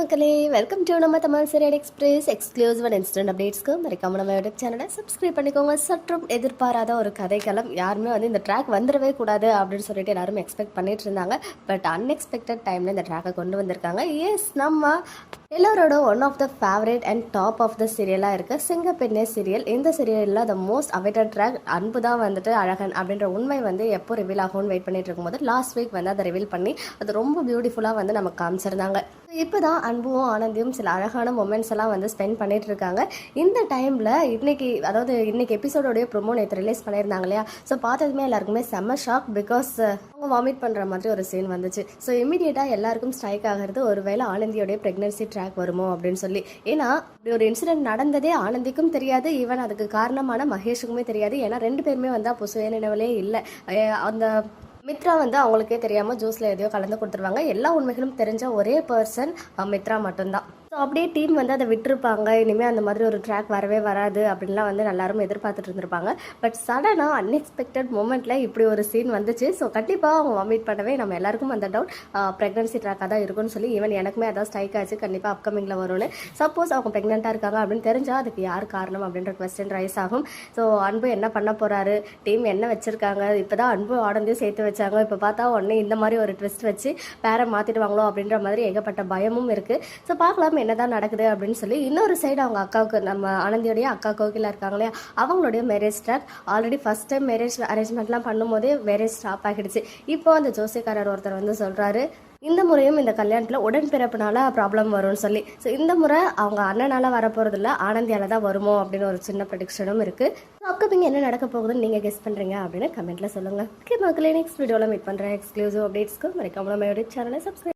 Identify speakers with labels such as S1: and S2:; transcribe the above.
S1: மக்களே welcome to நம்ம Tamil serial express exclusive and instant அப்டேட்ஸ்க்கு மறக்காம நம்ம யூடியூப் சேனலை சப்ஸ்கிரைப் பண்ணிக்கோங்க. சற்றும் எதிர்பாராத ஒரு கதைக்களம். யாருமே வந்து இந்த ட்ராக் வந்துடவே கூடாது அப்படின்னு சொல்லிட்டு எல்லாரும் எக்ஸ்பெக்ட் பண்ணிட்டு இருந்தாங்க. பட் அன்எக்ஸ்பெக்டட் டைமில் இந்த ட்ராக்கை கொண்டு வந்திருக்காங்க. எஸ் நம்ம எல்லாரோட one of the favourite and top of the சீரியலாக இருக்க சிங்கப்பெண்ணே சீரியல் இந்த சீரியலில் த மோஸ்ட் அவைட்டட் ட்ராக் அன்பு தான் வந்துட்டு அழகன் அப்படின்ற உண்மை வந்து எப்போ ரிவீல் ஆகும்னு வெயிட் பண்ணிட்டு இருக்கும்போது லாஸ்ட் வீக் வந்து அதை ரிவீல் பண்ணி அது ரொம்ப பியூட்டிஃபுல்லாக வந்து நமக்கு காமிச்சிருந்தாங்க. இப்போ தான் அன்பும் ஆனந்தியும் சில அழகான மொமெண்ட்ஸ் எல்லாம் வந்து ஸ்பெண்ட் பண்ணிட்டு இருக்காங்க இந்த டைமில் இன்னைக்கு அதாவது இன்னைக்கு எபிசோடோடைய ப்ரொமோ நேற்று ரிலீஸ் பண்ணியிருந்தாங்க இல்லையா? ஸோ பார்த்ததுமே எல்லாருக்குமே செம்ம ஷாக் பிகாஸ் அவங்க வாமிட் பண்ணுற மாதிரி ஒரு சீன் வந்துச்சு. ஸோ இமீடியட்டாக எல்லாருக்கும் ஸ்ட்ரைக் ஆகிறது ஒருவேளை ஆனந்தியோடைய ப்ரெக்னன்சி ட்ராக் வருமோ அப்படின்னு சொல்லி. ஏன்னா இப்படி ஒரு இன்சிடென்ட் நடந்ததே ஆனந்திக்கும் தெரியாது. ஈவன் அதுக்கு காரணமான மகேஷுக்குமே தெரியாது. ஏன்னா ரெண்டு பேருமே வந்து அப்போ சுயநினைவிலே இல்லை. அந்த மித்ரா வந்து அவங்களுக்கே தெரியாமல் ஜூஸில் எதையோ கலந்து கொடுத்துருவாங்க. எல்லா உண்மைகளும் தெரிஞ்ச ஒரே பர்சன் மித்ரா மட்டும்தான். ஸோ அப்படியே டீம் வந்து அதை விட்டுருப்பாங்க. இனிமேல் அந்த மாதிரி ஒரு ட்ராக் வரவே வராது அப்படின்லாம் வந்து எல்லாரும் எதிர்பார்த்துட்டு இருந்திருப்பாங்க. பட் சடனாக அன்எக்ஸ்பெக்டட் மூமெண்ட்டில் இப்படி ஒரு சீன் வந்துச்சு. ஸோ கண்டிப்பாக அவங்க வாமிட் பண்ணவே நம்ம எல்லாருக்கும் அந்த டவுட் ப்ரெக்னன்சி ட்ராக்காக தான் இருக்கும்னு சொல்லி ஈவன் எனக்குமே அதான் ஸ்ட்ரைக் ஆச்சு. கண்டிப்பாக அப்கமிங்கில் வரும்னு. சப்போஸ் அவங்க ப்ரெக்னெண்ட்டாக இருக்காங்க அப்படின்னு தெரிஞ்சால் அதுக்கு யார் காரணம் அப்படின்ற கொஸ்டின் ரைஸ் ஆகும். ஸோ அன்பு என்ன பண்ண போகிறாரு டீம் என்ன வச்சுருக்காங்க? இப்போ தான் அன்பு ஆடந்தையும் சேர்த்து வச்சாங்க. இப்போ பார்த்தா உடனே இந்த மாதிரி ஒரு ட்விஸ்ட் வச்சு பேரை மாற்றிடுவாங்களோ அப்படின்ற மாதிரி ஏகப்பட்ட பயமும் இருக்குது ஸோ பார்க்கலாம். என்னதான் நடக்குது அப்படின்னு சொல்லி இன்னொரு சைடு அவங்க அக்காவுக்கு நம்ம ஆனந்தியோடைய அக்கா கோகிலா இருக்காங்க இல்லையா அவங்களுடைய marriage track already first time marriage அரேஞ்ச்மெண்ட்லாம் பண்ணும்போதே மேரேஜ் ஸ்டாப் ஆகிடுச்சு. இப்போ அந்த ஜோசியக்காரர் ஒருத்தர் வந்து சொல்கிறாரு இந்த முறையும் இந்த கல்யாணத்தில் உடன்பிறப்புனால ப்ராப்ளம் வரும்னு சொல்லி. ஸோ இந்த முறை அவங்க அண்ணனால வரப்போகிறதில்ல ஆனந்தியால தான் வருமோ அப்படின்னு ஒரு சின்ன ப்ரடிக்ஷனும் இருக்குது ஸோ அப்கமிங் என்ன நடக்க போகுதுன்னு நீங்கள் கெஸ் பண்ணுறீங்க அப்படின்னு கமெண்ட்டில் சொல்லுங்கள் ஓகே மக்களே நெக்ஸ்ட் வீடியோவில் மீட் பண்ணுறேன் எக்ஸ்க்ளூசிவ் அப்டேட்ஸ்க்கு மறக்காம நம்ம சேனலை சப்ஸ்கிரைப்